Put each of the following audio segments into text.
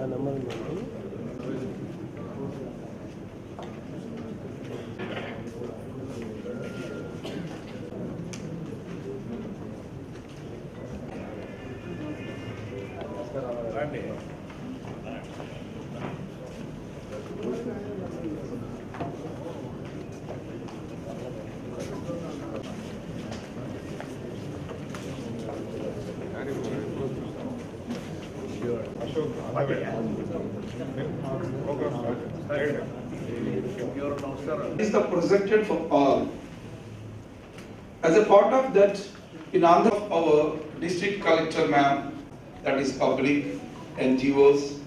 రండి is the projected for all. As a part of that, in Andhra, our district collector ma'am, that is public, NGOs,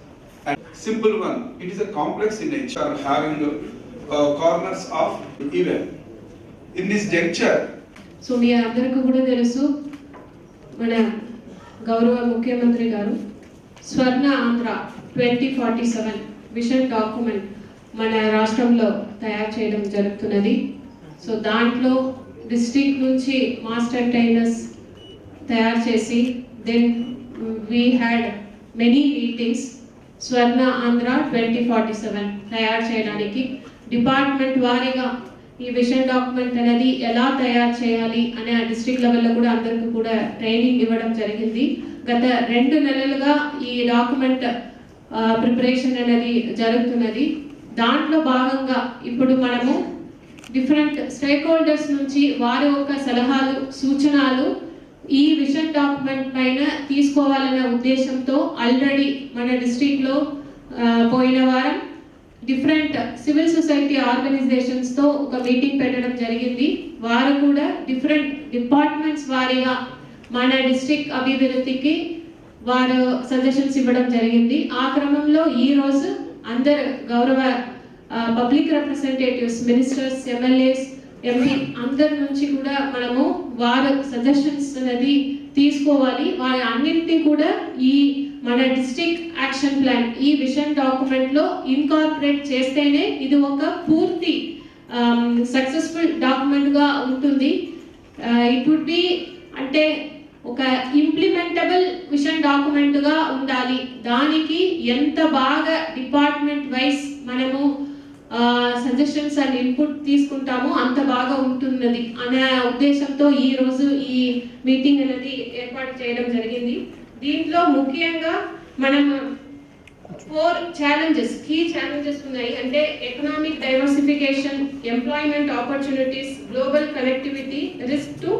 and simple one, it is a complex in nature, having uh, corners of event. In this juncture, so మీ అందరికీ కూడా తెలుసు మన గౌరవ ముఖ్యమంత్రి గారు Swarna Andhra twenty forty seven vision document మన రాష్ట్రంలో తయారు చేయడం జరుగుతున్నది. సో దాంట్లో డిస్ట్రిక్ట్ నుంచి మాస్టర్ ట్రైనర్స్ తయారు చేసి then we had many meetings Swarna Andhra twenty forty seven తయారు చేయడానికి డిపార్ట్మెంట్ వారీగా ఈ విషన్ డాక్యుమెంట్ అనేది ఎలా తయారు చేయాలి అనే ఆ డిస్ట్రిక్ట్ లెవెల్లో కూడా అందరికీ కూడా ట్రైనింగ్ ఇవ్వడం జరిగింది. గత రెండు నెలలుగా ఈ డాక్యుమెంట్ ప్రిపరేషన్ అనేది జరుగుతున్నది. దాంట్లో భాగంగా ఇప్పుడు మనము డిఫరెంట్ స్టేక్ హోల్డర్స్ నుంచి వారి యొక్క సలహాలు సూచనలు ఈ విషన్ డాక్యుమెంట్ పైన తీసుకోవాలనే ఉద్దేశంతో ఆల్రెడీ మన డిస్టిక్లో పోయిన వారం డిఫరెంట్ సివిల్ సొసైటీ ఆర్గనైజేషన్స్తో ఒక మీటింగ్ పెట్టడం జరిగింది. వారు కూడా డిఫరెంట్ డిపార్ట్మెంట్స్ వారీగా మన డిస్టిక్ అభివృద్ధికి వారు సజెషన్స్ ఇవ్వడం జరిగింది. ఆ క్రమంలో ఈరోజు అందరు గౌరవ public representatives ministers MLAs MP అందరి నుంచి కూడా మనము వారు సజెషన్స్ అనేది తీసుకోవాలి. వారి అన్నింటినీ కూడా ఈ మన డిస్ట్రిక్ట్ యాక్షన్ ప్లాన్ ఈ విషన్ డాక్యుమెంట్లో ఇన్కార్పొరేట్ చేస్తేనే ఇది ఒక పూర్తి సక్సెస్ఫుల్ డాక్యుమెంట్గా ఉంటుంది. ఇట్ వుడ్ బి అంటే ఒక ఇంప్లిమెంటబుల్ విషన్ డాక్యుమెంట్గా ఉండాలి. దానికి ఎంత బాగా డిపార్ట్మెంట్ వైస్ మనము సజెషన్స్ అండ్ ఇన్పుట్ తీసుకుంటామో అంత బాగా ఉంటున్నది అనే ఉద్దేశంతో ఈ రోజు ఈ మీటింగ్ అనేది ఏర్పాటు చేయడం జరిగింది. దీంట్లో ముఖ్యంగా మనం ఫోర్ ఛాలెంజెస్ కీ ఛాలెంజెస్ ఉన్నాయి. అంటే economic diversification employment opportunities global connectivity risk to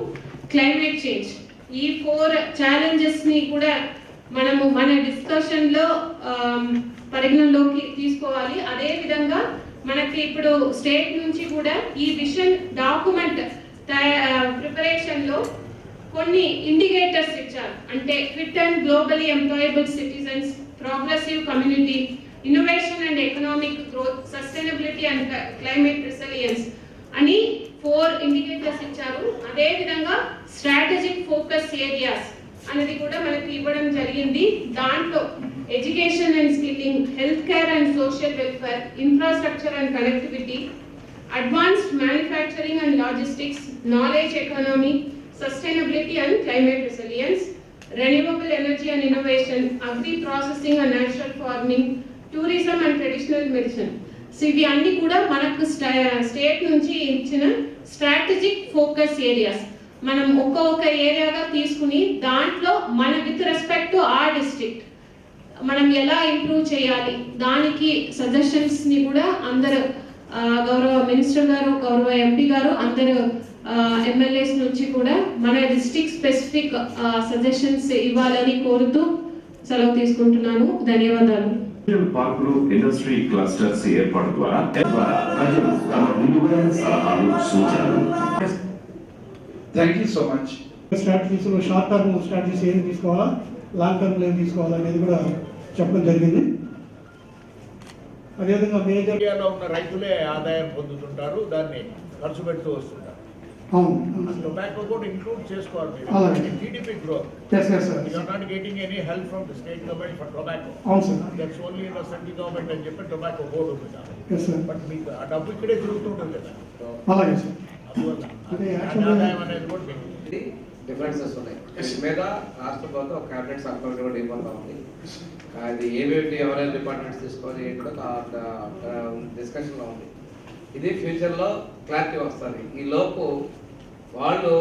climate change ఈ ఫోర్ ఛాలెంజెస్ని కూడా మనము మన డిస్కషన్లో పరిగణలోకి తీసుకోవాలి. అదే విధంగా మనకి ఇప్పుడు స్టేట్ నుంచి కూడా ఈ విషన్ డాక్యుమెంట్ ప్రిపరేషన్లో కొన్ని ఇండికేటర్స్ ఇచ్చారు. అంటే fit and globally employable citizens progressive community innovation and economic growth sustainability and climate resilience అని ఫోర్ ఇండికేటర్స్ ఇచ్చారు. అదే విధంగా స్ట్రాటజిక్ ఫోకస్ ఏరియాస్ అనేది కూడా మనకి ఇవ్వడం జరిగింది దాంట్లో education and skilling health care and social welfare infrastructure and connectivity advanced manufacturing and logistics knowledge economy sustainability and climate resilience renewable energy and innovation, agri processing and natural farming, tourism and traditional medicine. So ఇవి అన్ని కూడా మనకు state నుంచి ఇచ్చిన strategic focus areas మనం ఒక్కొక్క ఏరియాగా తీసుకుని దాంట్లో మన విత్ రెస్పెక్ట్ టు ఆ డిస్ట్రిక్ట్ మనం ఎలా ఇంప్రూవ్ చేయాలి దానికి సజెషన్స్ని కూడా అందరు గౌరవ మినిస్టర్ గారు గౌరవ ఎంపీ గారు అందరు ఎమ్మెల్యేస్ నుంచి కూడా మన డిస్ట్రిక్ట్ స్పెసిఫిక్ సజెషన్స్ ఇవ్వాలని కోరుతూ సెలవు తీసుకుంటున్నాను. ధన్యవాదాలు. పార్కులు ఇండస్ట్రీ క్లస్టర్స్ ఏర్పాటు ద్వారా ప్రజలు తమ విలువైన సలహాలు సూచనలు thank you so much strategies short term strategies ఏం తీసుకోవాలా? లాంగ్ టర్మ్ ఏం తీసుకోవాలా అనేది కూడా చెప్పడం జరిగింది. అదేవిధంగా మేజర్ ఇండియాలో ఉన్న రైతులే ఆదాయం పొందుతుంటారు దాన్ని ఖర్చు పెడుతూ వస్తుంటారు. అవును. టొబాకో కూడా ఇంక్లూడ్ చేసుకోవాలి అలాగే. మీరు TDP growth yes yes sir you are not getting any help from the state government for tobacco అవును sir that's only in central government అని చెప్పి టొబాకో బోర్డు ఉంది. సార్ బట్ మీకు ఆ డబ్బు ఇక్కడే తిరుగుతుంటుంది కదా. అలాగే సార్ కూడా డిఫరెన్సెస్ ఉన్నాయి మీద రాష్ట్ర ప్రభుత్వం ఒక క్యాబినెట్ కమిటీ కూడా ఇవ్వబోతా ఉంది అది ఏమేమి ఎవరైనా డిపార్ట్మెంట్స్ తీసుకోవాలి కూడా డిస్కషన్లో ఉంది. ఇది ఫ్యూచర్లో క్లారిటీ వస్తుంది. ఈ లోపు వాళ్ళు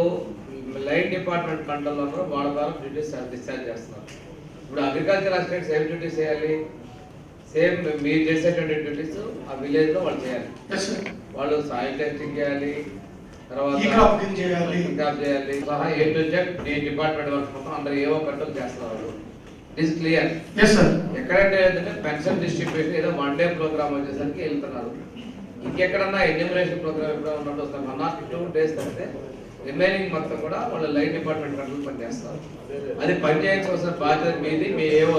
లైన్ డిపార్ట్మెంట్ కంట్రోల్లో ఉన్నారు వాళ్ళ ద్వారా డ్యూటీస్ డిశ్చార్జ్ చేస్తున్నారు. ఇప్పుడు అగ్రికల్చర్ అసిస్టెంట్స్ ఏం డ్యూటీస్ చేయాలి? సేమ్ మీరు చేసేటువంటి డ్యూటీస్ ఆ విలేజ్లో వాళ్ళు చేయాలి. వాళ్ళు సాయిల్ టెస్టింగ్ చేయాలి తర్వాత ఈ చేయాలి. సహా ఏ టు జెడ్ నీ డిపార్ట్మెంట్ వర్క్ మొత్తం అందరూ ఏవో కంట్రోల్ చేస్తున్నారు. It is clear yes sir ఎక్కడంటే ఏంటంటే పెన్షన్ డిస్ట్రిబ్యూషన్ ఏదో వన్ డే ప్రోగ్రామ్ వచ్చేసరికి వెళ్తున్నారు. ఇంకెక్కడన్నా ఎన్యూమరేషన్ ప్రోగ్రామ్ ఎక్కడ ఉన్నట్టు వస్తాం వన్ ఆర్ టూ డేస్ తప్పితే రిమైనింగ్ మొత్తం కూడా వాళ్ళు లైన్ డిపార్ట్మెంట్ కంట్రోల్ పనిచేస్తారు అది పని చేయాల్సిన బాధ్యత మీది మీ ఏవో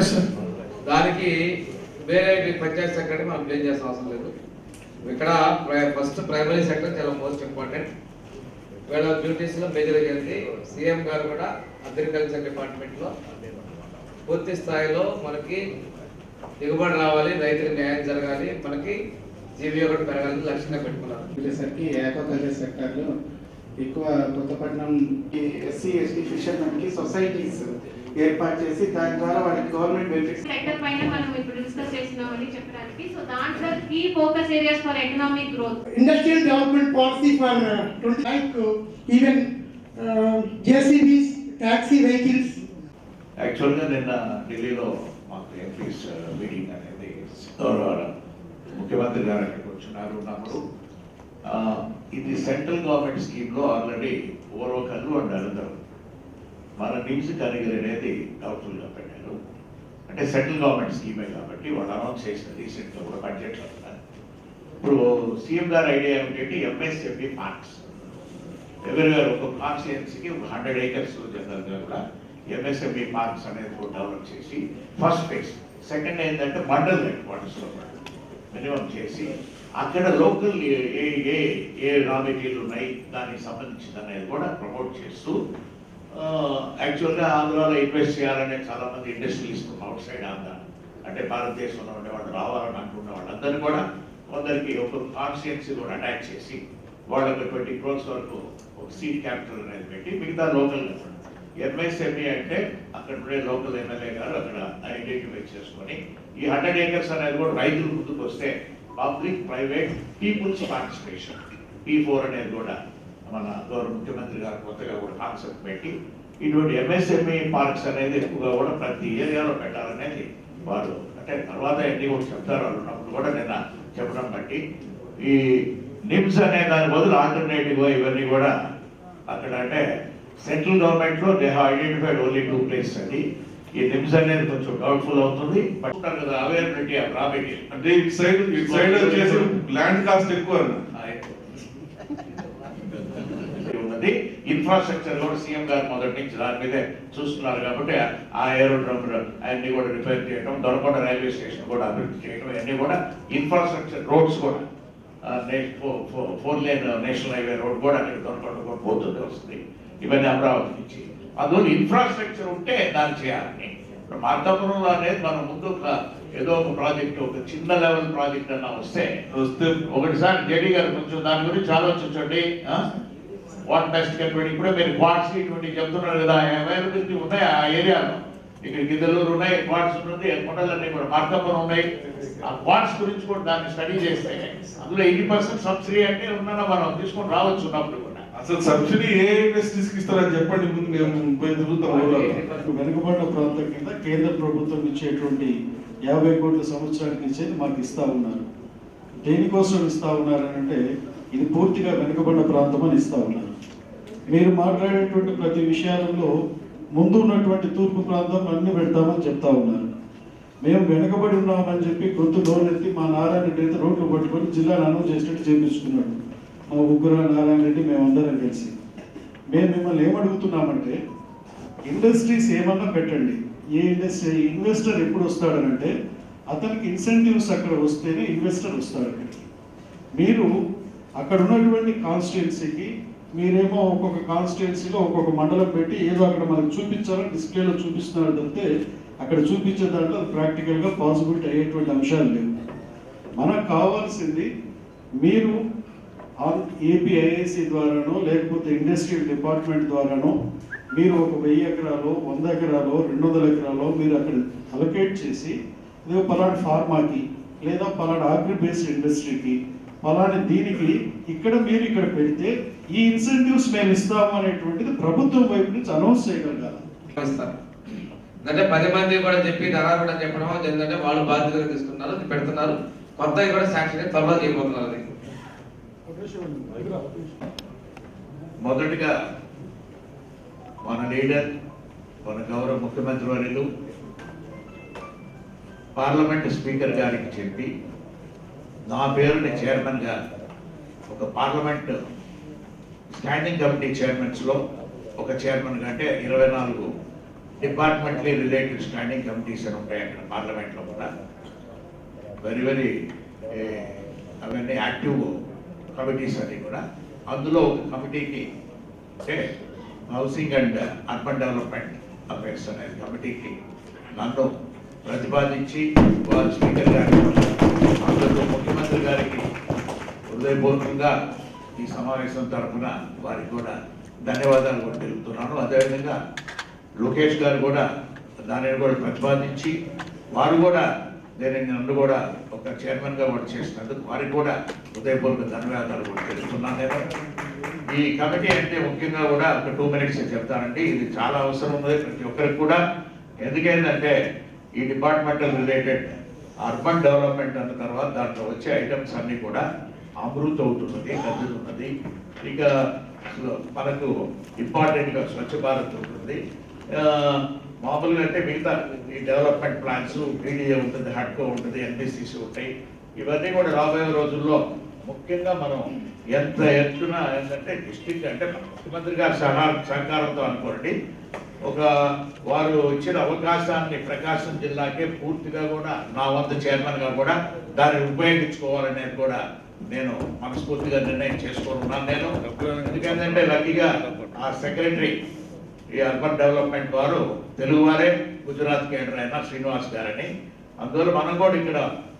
ఎస్ సార్ దానికి వేరే పంచాయత్ సెక్రటరీ మనం బ్లేమ్ చేసిన అవసరం లేదు. ఇక్కడ ఫస్ట్ ప్రైమరీ సెక్టర్ చాలా మోస్ట్ ఇంపార్టెంట్ వీళ్ళ డ్యూటీస్లో మేజర్ అయ్యింది. సీఎం గారు కూడా అగ్రికల్చర్ డిపార్ట్మెంట్లో. పూర్తి స్థాయిలో మనకి దిగుబడి రావాలి రైతులకు న్యాయం జరగాలి. మనకి జీవీ ఒకటి పెరగాలని లక్ష్యంగా పెట్టుకున్నారు. వచ్చేసరికి ఆక్వాకల్చర్ సెక్టార్లో ఎక్కువ కొత్తపట్నం ఎస్సీ ఎస్టీ ఫిషర్మెన్కి సొసైటీస్ ఏర్పాటు చేసి దాని ద్వారా వాళ్ళకి గవర్నమెంట్ బెనిఫిట్స్ సెక్టర్ పైన మనం ఇప్పుడు డిస్కస్ చేసినామని చెప్పడానికి. సో దాంట్లో key focus areas for economic growth industrial development policy for twenty like even JCBs taxi vehicles యాక్చువల్గా నిన్న ఢిల్లీలో మాకు ఎంపీస్ మీటింగ్ అనేది గౌరవ ముఖ్యమంత్రి గారు అక్కడికి వచ్చినారు ఉన్నప్పుడు. ఆ, ఇది సెంట్రల్ గవర్నమెంట్ స్కీమ్లో ఆల్రెడీ ఓర్వకల్లు అండ్ అనంతరం మన నిమ్స్ కరిగిరి అనేది డౌట్ఫుల్గా పెట్టారు. అంటే సెంట్రల్ గవర్నమెంట్ స్కీమే కాబట్టి వాళ్ళు అనౌన్స్ చేసిన రీసెంట్గా కూడా బడ్జెట్లో కూడా. ఇప్పుడు సీఎం గారి ఐడియా ఏమిటంటే ఎంఎస్ఎఫ్ఈ పార్క్స్ ఎవరి గారు ఒక కాన్స్టిట్యున్సీకి ఒక హండ్రెడ్ ఏకర్స్ జనరల్గా కూడా ఎంఎస్ఎంఈ పార్క్స్ అనేది కూడా డెవలప్ చేసి ఫస్ట్ ఫేజ్ సెకండ్ ఏంటంటే మండల్ హెడ్ క్వార్టర్స్లో మినిమం చేసి అక్కడ లోకల్ ఏ ఏ- ఏ ఏ రా మెటీరియల్ ఉన్నాయి దానికి సంబంధించింది అనేది కూడా ప్రమోట్ చేస్తూ యాక్చువల్గా ఆంధ్రాలో ఇన్వెస్ట్ చేయాలనే చాలామంది ఇండస్ట్రియలిస్ట్ అవుట్ సైడ్ ఆంధ్ర. అంటే భారతదేశంలో ఉండే వాళ్ళు రావాలని అనుకున్న వాళ్ళందరినీ కూడా కొందరికి ఒక కాన్స్టిట్యున్సీ కూడా అటాచ్ చేసి వాళ్ళకి ట్వంటీ క్రోర్స్ వరకు ఒక సీట్ క్యాపిటల్ అనేది పెట్టి మిగతా లోకల్ ఎంఎస్ఎంఈ అంటే అక్కడ ఉండే లోకల్ ఎమ్మెల్యే గారు అక్కడ ఐడెంటిఫై చేసుకొని ఈ హండ్రెడ్ ఏకర్స్ అనేది కూడా రైతులు ముందుకు వస్తే public private people's participation P four అనేది కూడా మన గౌరవ ముఖ్యమంత్రి గారు కొత్తగా కూడా కాన్సెప్ట్ పెట్టి ఇటువంటి ఎంఎస్ఎంఈ పార్క్స్ అనేది ఎక్కువగా కూడా ప్రతి ఏరియాలో పెట్టాలనేది వారు. అంటే తర్వాత ఎన్ని కూడా చెప్తారు ఉన్నప్పుడు కూడా నిన్న చెప్పడం బట్టి. ఈ నిమ్స్ అనే దాని బదులు ఆల్టర్నేటివ్ ఇవన్నీ కూడా అక్కడ అంటే సెంట్రల్ గవర్నమెంట్లో they have identified only two places అండి ఈ నిమ్స్ అనేది కొంచెం డౌట్ఫుల్ అవుతుంది. బట్ కదా అవైలబిలిటీ రా మెటీరియల్ అంటే ఇటు సైడ్ ఇటు సైడ్ వచ్చేసి ల్యాండ్ కాస్ట్ ఎక్కువ అన్న. ఇన్ఫ్రాస్ట్రక్చర్ కూడా సీఎం గారు మొదటి నుంచి దాని మీదే చూస్తున్నారు కాబట్టి ఆ ఏరోడ్రమ్ అన్ని కూడా రిపేర్ చేయడం దొరకొండ రైల్వే స్టేషన్ కూడా అభివృద్ధి చేయడం అన్ని కూడా ఇన్ఫ్రాస్ట్రక్చర్ రోడ్స్ కూడా four lane national highway road కూడా అక్కడ దొరకొండ కూడా పోతుంది వస్తుంది. ఇవన్నీ అమరావతి నుంచి. అందువల్ల ఇన్ఫ్రాస్ట్రక్చర్ ఉంటే దాన్ని చేయాలని. ఇప్పుడు మార్తాపురంలో అనేది మనం ముందు ఏదో ఒక ప్రాజెక్ట్ ఒక చిన్న లెవెల్ ప్రాజెక్ట్ అన్నా వస్తే వస్తే ఒకటిసారి జేడీ గారు కొంచెం దాని గురించి ఆలోచించండి. వాట్ బెస్ట్ కెన్ ఇప్పుడే మీరు క్వాడ్స్ ఇటువంటి చెప్తున్నారు కదా అవైలబిలిటీ ఉన్నాయి ఆ ఏరియాలో? ఇక్కడ గిద్దలూరు ఉన్నాయి క్వాడ్స్ ఉన్నది కొండలన్నీ కూడా మార్కాపురం ఉన్నాయి. ఆ క్వాడ్స్ గురించి కూడా దాన్ని స్టడీ చేస్తే అందులో ఎయిటీ పర్సెంట్ సబ్సిడీ అంటే ఉన్న మనం తీసుకొని రావచ్చు ఉన్నప్పుడు కూడా. అసలు సబ్సిడీ ఏ ఇండస్ట్రీస్కి ఇస్తారని చెప్పండి ముందు మేము పోయి తిరుగుతాం. వెనుకబడిన ప్రాంతం కింద కేంద్ర ప్రభుత్వం ఇచ్చేటువంటి యాభై కోట్ల సంవత్సరానికి ఇచ్చేది మాకు ఇస్తా ఉన్నారు. దేనికోసం ఇస్తా ఉన్నారు అంటే ఇది పూర్తిగా వెనుకబడిన ప్రాంతం అని ఇస్తా ఉన్నారు. మీరు మాట్లాడేటువంటి ప్రతి విషయాలలో ముందు ఉన్నటువంటి తూర్పు ప్రాంతం అన్ని పెడతామని చెప్తా ఉన్నారు. మేము వెనుకబడి ఉన్నామని చెప్పి గొంతు నోరెత్తి మా నారాయణ రెడ్డి అయితే రోడ్లు పట్టుకొని జిల్లాను అనౌన్స్ చేసినట్టు చేపించుకున్నాడు. మా ముగ్గురు నారాయణ రెడ్డి మేమందరం కలిసి. మేము మిమ్మల్ని ఏమడుగుతున్నామంటే ఇండస్ట్రీస్ ఏమన్నా పెట్టండి. ఏ ఇండస్ట్రీ ఇన్వెస్టర్ ఎప్పుడు వస్తాడనంటే అతనికి ఇన్సెంటివ్స్ అక్కడ వస్తేనే ఇన్వెస్టర్ వస్తాడు మీరు అక్కడ ఉన్నటువంటి కాన్స్టిట్యున్సీకి మీరేమో ఒక్కొక్క కాన్స్టిట్యున్సీలో ఒక్కొక్క మండలం పెట్టి ఏదో అక్కడ మనకు చూపించాలని డిస్ప్లేలో చూపిస్తున్నారు తప్పితే అక్కడ చూపించే దాంట్లో అది ప్రాక్టికల్గా పాసిబిలిటీ అయ్యేటువంటి అంశాలు లేవు. మనకు కావాల్సింది మీరు ఏపీఐఐసి ద్వారానో లేకపోతే ఇండస్ట్రియల్ డిపార్ట్మెంట్ ద్వారానో మీరు ఒక వెయ్యి ఎకరాలు వంద ఎకరాలు రెండు వందల ఎకరాలు మీరు అక్కడ అలొకేట్ చేసి ఏదో పలానా ఫార్మాకి లేదా పలానా అగ్రి బేస్డ్ ఇండస్ట్రీకి పలానా దీనికి ఇక్కడ మీరు ఇక్కడ పెడితే ఈ ఇన్సెంటివ్స్ మేము ఇస్తాము అనేటువంటిది ప్రభుత్వం వైపు నుంచి అనౌన్స్ చేయగలగాలి. అంటే పది మంది కూడా చెప్పి ధర కూడా చెప్పడం ఏంటంటే వాళ్ళు బాధ్యతగా తీసుకున్నారు పెడుతున్నారు. కొత్తవి కూడా సాక్షి త్వరలో చేయబోతున్నారు అది. మొదటిగా మన లీడర్ మన గౌరవ ముఖ్యమంత్రి వర్యులు పార్లమెంట్ స్పీకర్ గారికి చెప్పి నా పేరుని చైర్మన్గా ఒక పార్లమెంట్ స్టాండింగ్ కమిటీ చైర్మన్స్లో ఒక చైర్మన్గా అంటే ఇరవై నాలుగు డిపార్ట్మెంట్లీ రిలేటెడ్ స్టాండింగ్ కమిటీస్ అని ఉంటాయి అక్కడ పార్లమెంట్లో కూడా. వెరీ వెరీ అవన్నీ యాక్టివ్ కమిటీస్ అన్నీ కూడా. అందులో ఒక కమిటీకి అంటే housing and urban development affairs అనేది కమిటీకి నన్ను ప్రతిపాదించి వారు స్పీకర్ గారికి అందులో ముఖ్యమంత్రి గారికి హృదయపూర్వకంగా ఈ సమావేశం తరఫున వారికి కూడా ధన్యవాదాలు కూడా తెలుపుతున్నాను. అదేవిధంగా లోకేష్ గారు కూడా దానిని కూడా ప్రతిపాదించి వారు కూడా నేను నన్ను కూడా ఒక చైర్మన్గా కూడా చేసినందుకు వారికి కూడా హృదయపూర్వక ధన్యవాదాలు కూడా తెలుపుతున్నాను నేను. ఈ కమిటీ అంటే ముఖ్యంగా కూడా ఒక టూ మినిట్స్ చెప్తానండి. ఇది చాలా అవసరం ఉంది ప్రతి ఒక్కరికి కూడా. ఎందుకంటే ఈ డిపార్ట్మెంటల్ రిలేటెడ్ అర్బన్ డెవలప్మెంట్ అన్న తర్వాత దాంట్లో వచ్చే ఐటమ్స్ అన్నీ కూడా అమృత అవుతున్నది కదులుతున్నది ఇక మనకు ఇంపార్టెంట్గా స్వచ్ఛ భారత్ ఉంటుంది మామూలుగా అంటే మిగతా ఈ డెవలప్మెంట్ ప్లాన్స్ పీడిఏ ఉంటుంది హడ్కో ఉంటుంది ఎన్బిసిసి ఉంటాయి. ఇవన్నీ కూడా రాబోయే రోజుల్లో ముఖ్యంగా మనం ఎంత ఎత్తున ఏంటంటే డిస్టిక్ అంటే ముఖ్యమంత్రి గారి సహా సహకారంతో అనుకోండి ఒక వారు ఇచ్చిన అవకాశాన్ని ప్రకాశం జిల్లాకే పూర్తిగా కూడా నా వంతు చైర్మన్గా కూడా దాన్ని ఉపయోగించుకోవాలనేది కూడా నేను మనస్ఫూర్తిగా నిర్ణయం చేసుకున్నాను నేను. ఎందుకంటే లక్కీగా ఆ సెక్రటరీ ఈ అర్బన్ డెవలప్మెంట్ వారు తెలుగువారే గుజరాత్ కేడర్ అయిన శ్రీనివాస్ గారని. అందువల్ల మనం కూడా ఇక్కడ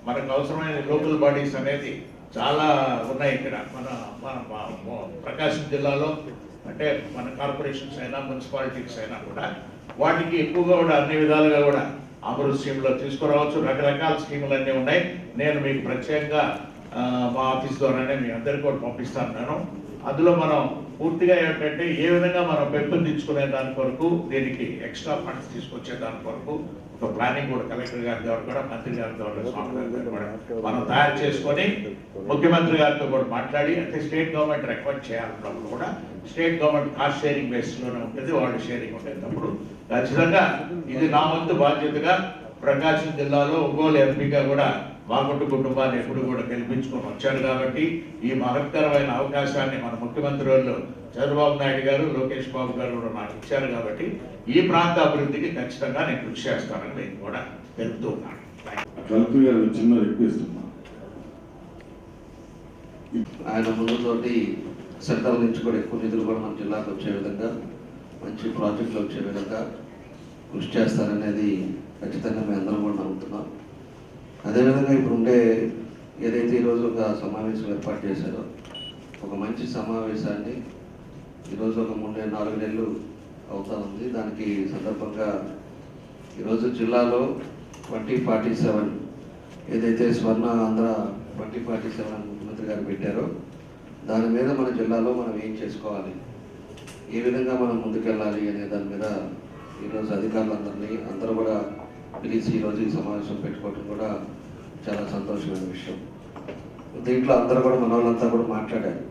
మనకు అవసరమైన లోకల్ బాడీస్ అనేది చాలా ఉన్నాయి ఇక్కడ. మన మన ప్రకాశం జిల్లాలో అంటే మన కార్పొరేషన్స్ అయినా మున్సిపాలిటీస్ అయినా కూడా వాటికి ఎక్కువగా కూడా అన్ని విధాలుగా కూడా అమృత్ స్కీమ్లో తీసుకురావచ్చు. రకరకాల స్కీములు అన్నీ ఉన్నాయి. నేను మీకు ప్రత్యేకంగా మా ఆఫీస్ ద్వారానే మీ అందరికీ కూడా పంపిస్తాను. నేను అందులో మనం పూర్తిగా ఏంటంటే ఏ విధంగా మనం పెంపొందించుకునే దాని కొరకు దీనికి ఎక్స్ట్రా ఫండ్స్ తీసుకొచ్చే దాని కొరకు ఒక ప్లానింగ్ కూడా కలెక్టర్ గారి ద్వారా కూడా మంత్రి గారి ద్వారా స్వామి గారి ద్వారా కూడా మనం తయారు చేసుకొని ముఖ్యమంత్రి గారితో కూడా మాట్లాడి అంటే స్టేట్ గవర్నమెంట్ రికమెండ్ చేయాలన్నప్పుడు కూడా స్టేట్ గవర్నమెంట్ కాస్ట్ షేరింగ్ బేస్లోనే ఉంటుంది వాళ్ళు షేరింగ్ ఉండేటప్పుడు. ఖచ్చితంగా ఇది నా వంతు బాధ్యతగా ప్రకాశం జిల్లాలో ఒంగోలు ఎంపీగా కూడా మాగుంటు కుటుంబాన్ని ఎప్పుడు కూడా గెలిపించుకొని వచ్చారు కాబట్టి ఈ మహత్తరమైన అవకాశాన్ని మన ముఖ్యమంత్రి వాళ్ళు చంద్రబాబు నాయుడు గారు లోకేష్ బాబు గారు కూడా నాకు ఇచ్చారు కాబట్టి ఈ ప్రాంత అభివృద్ధికి ఖచ్చితంగా నేను కృషి చేస్తానని నేను కూడా తెలుపుతూ ఉన్నాను. గారు చిన్న రిక్వెస్ట్ ఆయన ముందుతోటి సెంట్రల్ నుంచి కూడా ఎక్కువ నిధులు కూడా మన జిల్లాకు వచ్చే విధంగా మంచి ప్రాజెక్టులు వచ్చే విధంగా కృషి చేస్తారనేది ఖచ్చితంగా మేము అందరం కూడా నమ్ముతున్నాం. అదేవిధంగా ఇప్పుడు ఉండే ఏదైతే ఈరోజు ఒక సమావేశం ఏర్పాటు చేశారో ఒక మంచి సమావేశాన్ని ఈరోజు ఒక మూడు నాలుగు నెలలు అవుతా ఉంది. దానికి సందర్భంగా ఈరోజు జిల్లాలో ట్వంటీ ఫార్టీ సెవెన్ ఏదైతే Swarna Andhra twenty forty seven ముఖ్యమంత్రి గారు పెట్టారో దాని మీద మన జిల్లాలో మనం ఏం చేసుకోవాలి? ఏ విధంగా మనం ముందుకెళ్ళాలి అనే దాని మీద ఈరోజు అధికారులందరినీ అందరూ కూడా పిలిచి ఈరోజు ఈ సమావేశం పెట్టుకోవడం కూడా సంతోషమైన విషయం. దీంట్లో అందరూ కూడా మన వాళ్ళంతా కూడా మాట్లాడారు.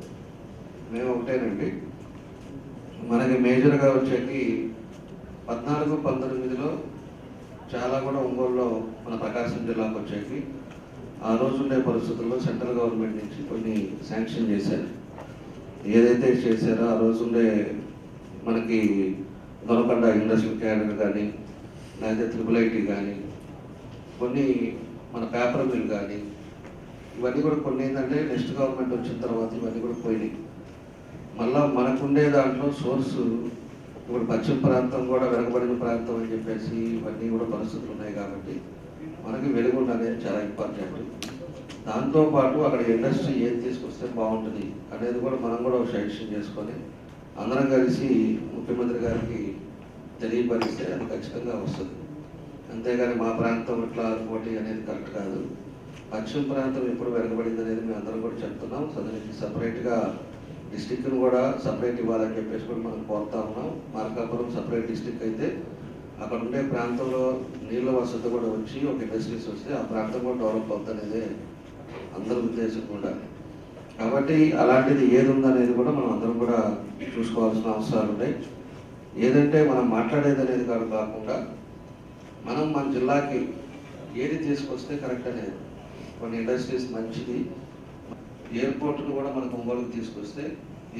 మేము ఒకటేనండి. మనకి మేజర్గా వచ్చేది పద్నాలుగు పంతొమ్మిదిలో చాలా కూడా ఒంగోలులో మన ప్రకాశం జిల్లాకు వచ్చేకి ఆ రోజు ఉండే పరిస్థితుల్లో సెంట్రల్ గవర్నమెంట్ నుంచి కొన్ని శాంక్షన్ చేశారు. ఏదైతే చేశారో ఆ రోజు ఉండే మనకి దొరకొండ ఇండస్ట్రియల్ క్యాడర్ కానీ లేకపోతే త్రిపుల్ ఐటీ కానీ కొన్ని మన పేపర్ మిల్ కానీ ఇవన్నీ కూడా కొన్ని ఏంటంటే నెక్స్ట్ గవర్నమెంట్ వచ్చిన తర్వాత ఇవన్నీ కూడా పోయినాయి. మళ్ళా మనకుండే దాంట్లో సోర్సు ఇప్పుడు పశ్చిమ ప్రాంతం కూడా వెనకబడిన ప్రాంతం అని చెప్పేసి ఇవన్నీ కూడా పరిస్థితులు ఉన్నాయి కాబట్టి మనకి వెలుగుండ అనేది చాలా ఇంపార్టెంట్ దాంతోపాటు అక్కడ ఇండస్ట్రీ ఏం తీసుకొస్తే బాగుంటుంది అనేది కూడా మనం కూడా ఒక సజెషన్ చేసుకొని అందరం కలిసి ముఖ్యమంత్రి గారికి తెలియపరిస్తే అది ఖచ్చితంగా వస్తుంది. అంతేగాని మా ప్రాంతం ఇట్లా పోటీ అనేది కరెక్ట్ కాదు. పశ్చిమ ప్రాంతం ఎప్పుడు వెనకబడింది అనేది మేము అందరం కూడా చెప్తున్నాం. సదనికి సపరేట్గా డిస్టిక్ను కూడా సపరేట్ ఇవ్వాలని చెప్పేసి కూడా మనం కోరుతా ఉన్నాం. మార్కాపురం సపరేట్ డిస్టిక్ అయితే అక్కడ ఉండే ప్రాంతంలో నీళ్ళ వసతి కూడా వచ్చి ఒక ఇండస్ట్రీస్ వస్తే ఆ ప్రాంతం కూడా డెవలప్ అవుతుంది అనేది అందరి ఉద్దేశం కూడా. కాబట్టి అలాంటిది ఏది ఉందనేది కూడా మనం అందరం కూడా చూసుకోవాల్సిన అవసరాలు ఉన్నాయి ఏదంటే మనం మాట్లాడేది అనేది కాదు కాకుండా మనం మన జిల్లాకి ఏది తీసుకొస్తే కరెక్ట్ అనేది. కొన్ని ఇండస్ట్రీస్ మంచిది. ఎయిర్పోర్ట్ను కూడా మనకు ఒంగోలుకు తీసుకొస్తే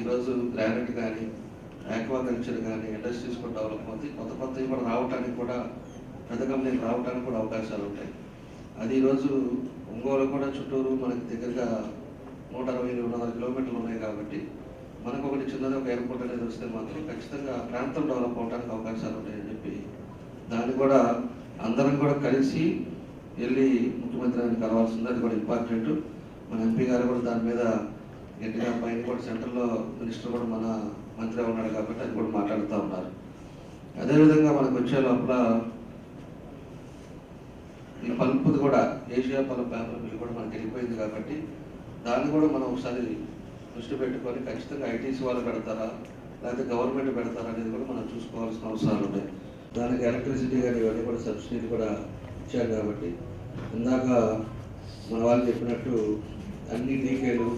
ఈరోజు గ్రానైట్ కానీ ఆక్వాకల్చర్ కానీ ఇండస్ట్రీస్ కూడా డెవలప్ అవుతాయి. కొత్త కొత్తవి కూడా రావడానికి కూడా పెద్ద కంపెనీలు రావడానికి కూడా అవకాశాలు ఉంటాయి. అది ఈరోజు ఒంగోలు కూడా చుట్టూరు మనకి దగ్గరగా నూట అరవై రెండు వందల కిలోమీటర్లు ఉన్నాయి కాబట్టి మనకు ఒకటి చిన్నది ఒక ఎయిర్పోర్ట్ అనేది వస్తే మాత్రం ఖచ్చితంగా ప్రాంతం డెవలప్ అవడానికి అవకాశాలు ఉంటాయని చెప్పి దాన్ని కూడా అందరం కూడా కలిసి వెళ్ళి ముఖ్యమంత్రి గారిని కలవాల్సింది. అది కూడా ఇంపార్టెంట్. మన ఎంపీ గారు కూడా దాని మీద గట్టిగా పైన కూడా సెంటర్లో మినిస్టర్ కూడా మన మంత్రి ఉన్నాడు కాబట్టి అది కూడా మాట్లాడుతూ ఉన్నారు. అదేవిధంగా మనకు వచ్చే లోపల ఈ పల్పుది కూడా ఏషియా పల్ప్ పేపర్ మిల్ కూడా మనకి వెళ్ళిపోయింది కాబట్టి దాన్ని కూడా మనం ఒకసారి దృష్టి పెట్టుకొని ఖచ్చితంగా ఐటీసీ వాళ్ళు పెడతారా? లేకపోతే గవర్నమెంట్ పెడతారా అనేది కూడా మనం చూసుకోవాల్సిన అవసరాలు ఉన్నాయి. దానికి ఎలక్ట్రిసిటీ కానీ ఇవన్నీ కూడా సబ్సిడీ కూడా ఇచ్చారు కాబట్టి ఇందాక మన వాళ్ళు చెప్పినట్టు అన్ని డీకేలు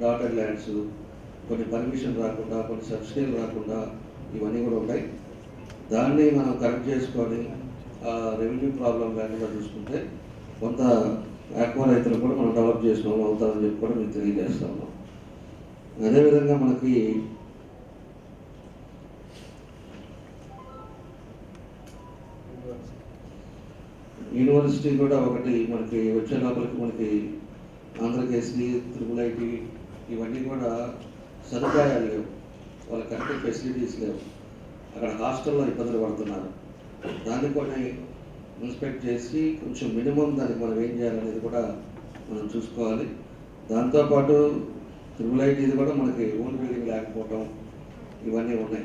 డాటర్ ల్యాండ్స్ కొన్ని పర్మిషన్ రాకుండా కొన్ని సబ్సిడీలు రాకుండా ఇవన్నీ కూడా ఉంటాయి దాన్ని మనం కరెక్ట్ చేసుకొని ఆ రెవెన్యూ ప్రాబ్లం లేకుండా చూసుకుంటే కొంత ఆక్వా రైతులు కూడా మనం డెవలప్ చేసుకోవడం అవుతామని చెప్పి కూడా మేము తెలియజేస్తా ఉన్నాం. అదేవిధంగా మనకి యూనివర్సిటీ కూడా ఒకటి మనకి వచ్చే లోపలికి మనకి ఆంధ్రకేసరి త్రిపుల్ ఐటీ ఇవన్నీ కూడా సదుపాయాలు లేవు. వాళ్ళ కరెక్ట్ ఫెసిలిటీస్ లేవు. అక్కడ హాస్టల్లో ఇబ్బందులు పడుతున్నారు. దాన్ని కొన్ని ఇన్స్పెక్ట్ చేసి కొంచెం మినిమం దానికి మనం ఏం చేయాలనేది కూడా మనం చూసుకోవాలి. దాంతోపాటు త్రిపుల్ ఐటీది కూడా మనకి ఓన్ బిల్డింగ్ లేకపోవటం ఇవన్నీ ఉన్నాయి.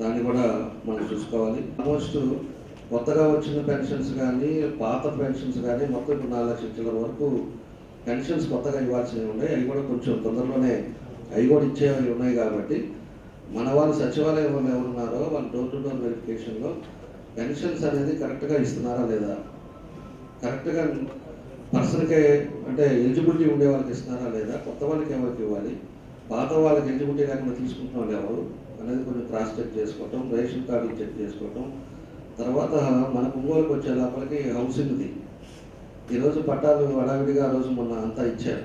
దాన్ని కూడా మనం చూసుకోవాలి. ఆల్మోస్ట్ కొత్తగా వచ్చిన పెన్షన్స్ కానీ పాత పెన్షన్స్ కానీ మొత్తం ఇప్పుడు నాలుగు లక్షల చిల్లర వరకు పెన్షన్స్ కొత్తగా ఇవ్వాల్సినవి ఉన్నాయి. అవి కూడా కొంచెం తొందరలోనే అవి కూడా ఇచ్చేవి ఉన్నాయి కాబట్టి మన వాళ్ళు సచివాలయం వాళ్ళు ఎవరున్నారో వాళ్ళు డోర్ టు డోర్ వెరిఫికేషన్లో పెన్షన్స్ అనేది కరెక్ట్గా ఇస్తున్నారా లేదా? కరెక్ట్గా పర్సన్కే అంటే ఎలిజిబిలిటీ ఉండే వాళ్ళకి ఇస్తున్నారా లేదా? కొత్త వాళ్ళకి ఎవరికి ఇవ్వాలి? పాత వాళ్ళకి ఎలిజిబిలిటీ లేకుండా తీసుకుంటున్న వాళ్ళు ఎవరు? అనేది కొంచెం క్రాస్ చెక్ చేసుకోవటం రేషన్ కార్డులు చెక్ చేసుకోవటం తర్వాత మన ఒంగోలుకి వచ్చే లోపలికి హౌసింగ్ది ఈరోజు పట్టాలు హడావిడిగా ఆ రోజు మొన్న అంతా ఇచ్చారు.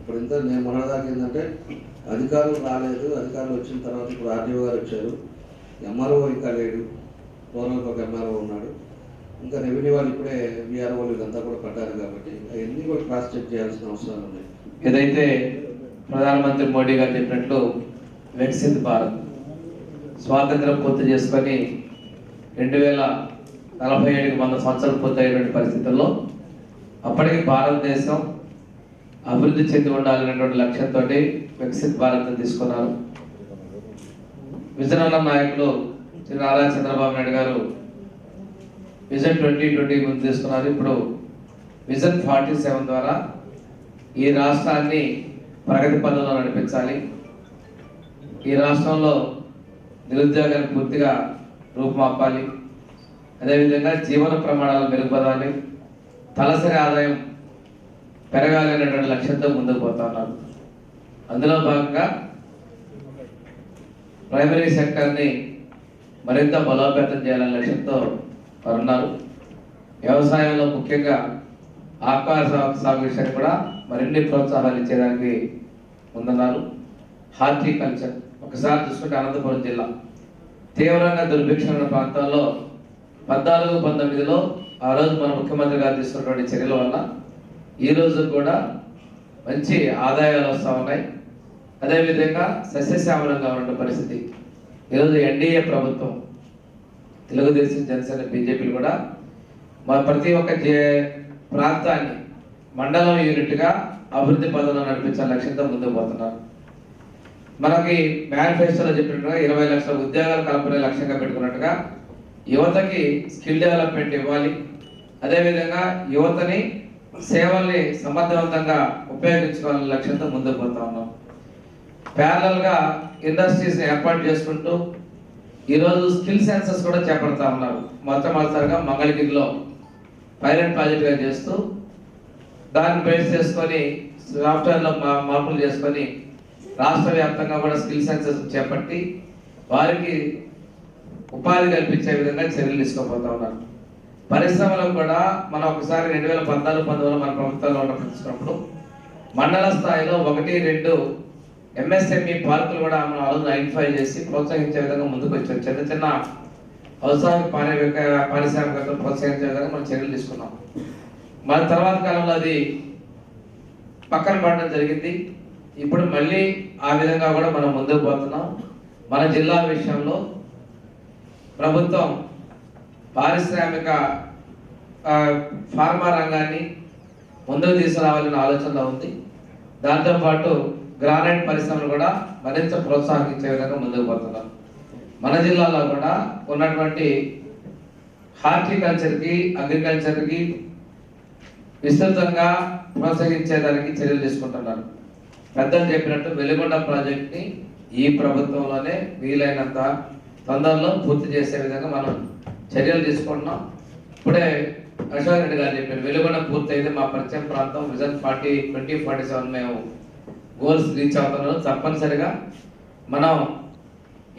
ఇప్పుడు ఇంత నేను మొన్నదాకా ఏంటంటే అధికారులు రాలేదు. అధికారులు వచ్చిన తర్వాత ఇప్పుడు ఆర్డీఓ గారు వచ్చారు. ఎంఆర్ఓ ఇంకా లేడు. రూరల్కి ఒక ఎంఆర్ఓ ఉన్నాడు. ఇంకా రెవెన్యూ వాళ్ళు ఇప్పుడే విఆర్ఓ ఇదంతా కూడా పడ్డారు కాబట్టి అవన్నీ కూడా క్రాస్ చెక్ చేయాల్సిన అవసరాలు ఉన్నాయి ఏదైతే ప్రధానమంత్రి మోడీ గారు చెప్పినట్లు వికసిత్ భారత్ స్వాతంత్రం పూర్తి చేసుకొని రెండు వేల నలభై ఏడుకి వంద సంవత్సరాలు పూర్తయినటువంటి పరిస్థితుల్లో అప్పటికి భారతదేశం అభివృద్ధి చెంది ఉండాలనేటువంటి లక్ష్యంతో వికసిత్ భారత్ తీసుకున్నారు. విజయనగర నాయకులు శ్రీ నారా చంద్రబాబు నాయుడు గారు విజన్ ట్వంటీ ట్వంటీ ముందు తీసుకున్నారు. ఇప్పుడు విజన్ ఫార్టీ సెవెన్ ద్వారా ఈ రాష్ట్రాన్ని ప్రగతి పనుల్లో నడిపించాలి. ఈ రాష్ట్రంలో నిరుద్యోగాన్ని పూర్తిగా రూపుమాపాలి. అదేవిధంగా జీవన ప్రమాణాలు మెరుగుపడాలి. తలసరి ఆదాయం పెరగాలి అనేటువంటి లక్ష్యంతో ముందుకు పోతా ఉన్నారు. అందులో భాగంగా ప్రైమరీ సెక్టర్ని మరింత బలోపేతం చేయాలనే లక్ష్యంతో వారు ఉన్నారు వ్యవసాయంలో ముఖ్యంగా ఆకార సాగు విషయాన్ని కూడా మరిన్ని ప్రోత్సాహాలు ఇచ్చేదానికి ముందున్నారు. హార్టికల్చర్. ఒకసారి చూసుకుంటే అనంతపురం జిల్లా. తీవ్రంగా దుర్భిక్షం ఉన్న ప్రాంతాల్లో పద్నాలుగు పంతొమ్మిదిలో ఆ రోజు మన ముఖ్యమంత్రి గారు తీసుకున్నటువంటి చర్యల వల్ల ఈ రోజు కూడా మంచి ఆదాయాలు వస్తూ ఉన్నాయి. అదేవిధంగా సస్యశ్యామలంగా ఉన్న పరిస్థితి. ఈరోజు ఎన్డీఏ ప్రభుత్వం తెలుగుదేశం జనసేన బీజేపీలు కూడా మా ప్రతి ఒక్క జే- ప్రాంతాన్ని మండలం యూనిట్గా అభివృద్ధి పదంలో నడిపించాల లక్ష్యంతో ముందుకు పోతున్నారు. మనకి మేనిఫెస్టోలో చెప్పినట్టుగా ఇరవై లక్షల ఉద్యోగాలు కల్పనే లక్ష్యంగా పెట్టుకున్నట్టుగా యువతకి స్కిల్ డెవలప్మెంట్ ఇవ్వాలి. అదేవిధంగా యువతని సేవల్ని సమర్థవంతంగా ఉపయోగించుకోవాలనే లక్ష్యంతో ముందుకు పోతా ఉన్నాం. ప్యారలల్ ఇండస్ట్రీస్ని ఏర్పాటు చేసుకుంటూ ఈరోజు స్కిల్ సెన్సెస్ కూడా చేపడతా ఉన్నారు. మొట్టమొదటిసారిగా మంగళగిరిలో పైలట్ ప్రాజెక్ట్గా చేస్తూ దాన్ని బేస్ చేసుకొని సాఫ్ట్వేర్లో మా- మార్పులు చేసుకొని రాష్ట్ర వ్యాప్తంగా కూడా స్కిల్ సెన్సెస్ చేపట్టి వారికి ఉపాధి కల్పించే విధంగా చర్యలు తీసుకోబోతా ఉన్నారు. పరిశ్రమలకు కూడా మనం ఒకసారి రెండు వేల పద్నాలుగు పంతొమ్మిదిలో మన ప్రభుత్వంలో ఉన్నప్పుడు మండల స్థాయిలో ఒకటి రెండు ఎంఎస్ఎంఈ పార్కులు కూడా మనం ఆ రోజు ఐడెంటిఫై చేసి ప్రోత్సహించే విధంగా ముందుకు వచ్చాం చిన్న చిన్న వ్యవసాయ పారిశ్రామిక పారిశ్రామికతను ప్రోత్సహించే విధంగా మనం చర్యలు తీసుకున్నాం. మన తర్వాత కాలంలో అది పక్కన పడడం జరిగింది. ఇప్పుడు మళ్ళీ ఆ విధంగా కూడా మనం ముందుకు పోతున్నాం. మన జిల్లా విషయంలో ప్రభుత్వం పారిశ్రామిక ఫార్మా రంగాన్ని ముందుకు తీసుకురావాలనే ఆలోచనలో ఉంది. దాంతోపాటు గ్రానైట్ పరిశ్రమలు కూడా మరింత ప్రోత్సాహించే విధంగా ముందుకు పోతున్నాం. మన జిల్లాలో కూడా ఉన్నటువంటి హార్టికల్చర్కి అగ్రికల్చర్కి విస్తృతంగా ప్రోత్సహించేదానికి చర్యలు తీసుకుంటున్నారు. పెద్దలు చెప్పినట్టు వెలుగొండ ప్రాజెక్ట్ని ఈ ప్రభుత్వంలోనే వీలైనంత తొందరలో పూర్తి చేసే విధంగా మనం చర్యలు తీసుకుంటున్నాం. ఇప్పుడే అశోక్ రెడ్డి గారు చెప్పారు వెలుగొండ పూర్తయితే మా పరిచయం ప్రాంతం vision forty twenty forty seven మేము గోల్స్ రీచ్ అవుతున్నాం తప్పనిసరిగా మనం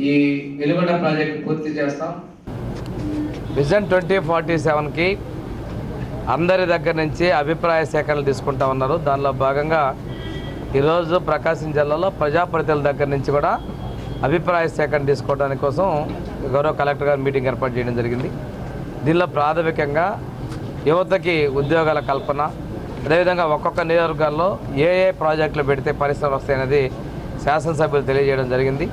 ఈ వెలుగొండ ప్రాజెక్ట్ పూర్తి చేస్తాం. విజన్ ట్వంటీ ఫార్టీ సెవెన్కి అందరి దగ్గర నుంచి అభిప్రాయ సేకరణలు తీసుకుంటా ఉన్నారు. దానిలో భాగంగా ఈరోజు ప్రకాశం జిల్లాలో ప్రజాప్రతినిధుల దగ్గర నుంచి కూడా అభిప్రాయ సేకరణ తీసుకోవడానికి కోసం గౌరవ కలెక్టర్ గారు మీటింగ్ ఏర్పాటు చేయడం జరిగింది. దీనిలో ప్రాథమికంగా యువతకి ఉద్యోగాల కల్పన అదేవిధంగా ఒక్కొక్క నియోజకవర్గాల్లో ఏ ఏ ప్రాజెక్టులు పెడితే పరిశ్రమలు వస్తాయనేది శాసనసభ్యులు తెలియజేయడం జరిగింది.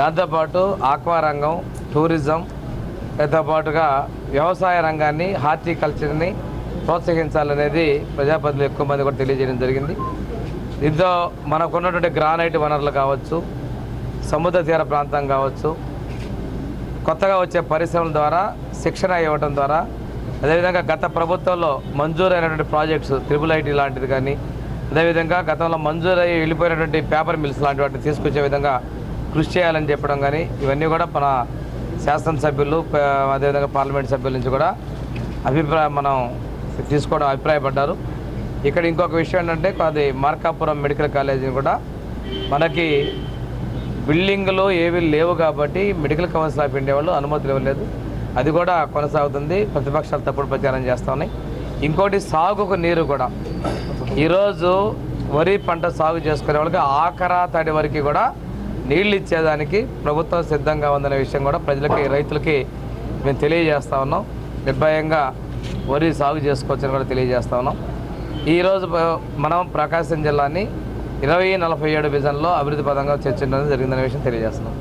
దాంతోపాటు ఆక్వా రంగం టూరిజం దాంతో పాటుగా వ్యవసాయ రంగాన్ని హార్టికల్చర్ని ప్రోత్సహించాలనేది ప్రజాప్రతినిధులు ఎక్కువ మంది కూడా తెలియజేయడం జరిగింది. దీంతో మనకున్నటువంటి గ్రానైట్ వనరులు కావచ్చు సముద్ర తీర ప్రాంతం కావచ్చు కొత్తగా వచ్చే పరిశ్రమల ద్వారా శిక్షణ ఇవ్వడం ద్వారా అదేవిధంగా గత ప్రభుత్వంలో మంజూరైనటువంటి ప్రాజెక్ట్స్ త్రిబుల్ ఐటీ లాంటిది కానీ అదేవిధంగా గతంలో మంజూరై వెళ్ళిపోయినటువంటి పేపర్ మిల్స్ లాంటి వాటిని తీసుకొచ్చే విధంగా కృషి చేయాలని చెప్పడం కానీ ఇవన్నీ కూడా మన శాసనసభ్యులు అదేవిధంగా పార్లమెంట్ సభ్యుల నుంచి కూడా అభిప్రాయం మనం తీసుకోవడం అభిప్రాయపడ్డారు. ఇక్కడ ఇంకొక విషయం ఏంటంటే అది మార్కాపురం మెడికల్ కాలేజీని కూడా మనకి బిల్డింగ్లు ఏవి లేవు కాబట్టి మెడికల్ కౌన్సిల్ ఆఫ్ ఇండియా వాళ్ళు అనుమతులు ఇవ్వలేదు. అది కూడా కొనసాగుతుంది. ప్రతిపక్షాలు తప్పుడు ప్రచారం చేస్తూ ఉన్నాయి. ఇంకోటి సాగుకు నీరు కూడా. ఈరోజు వరి పంట సాగు చేసుకునే వాళ్ళకి ఆఖరా తడి వరకు కూడా నీళ్ళు ఇచ్చేదానికి ప్రభుత్వం సిద్ధంగా ఉందనే విషయం కూడా ప్రజలకి రైతులకి మేము తెలియజేస్తా ఉన్నాం. నిర్భయంగా వరి సాగు చేసుకోవచ్చని కూడా తెలియజేస్తా ఉన్నాం. ఈరోజు మనం ప్రకాశం జిల్లాని ఇరవై నలభై ఏడు విజన్లో అభివృద్ధి పదంగా చర్చించడం జరిగిందనే విషయం తెలియజేస్తున్నాం.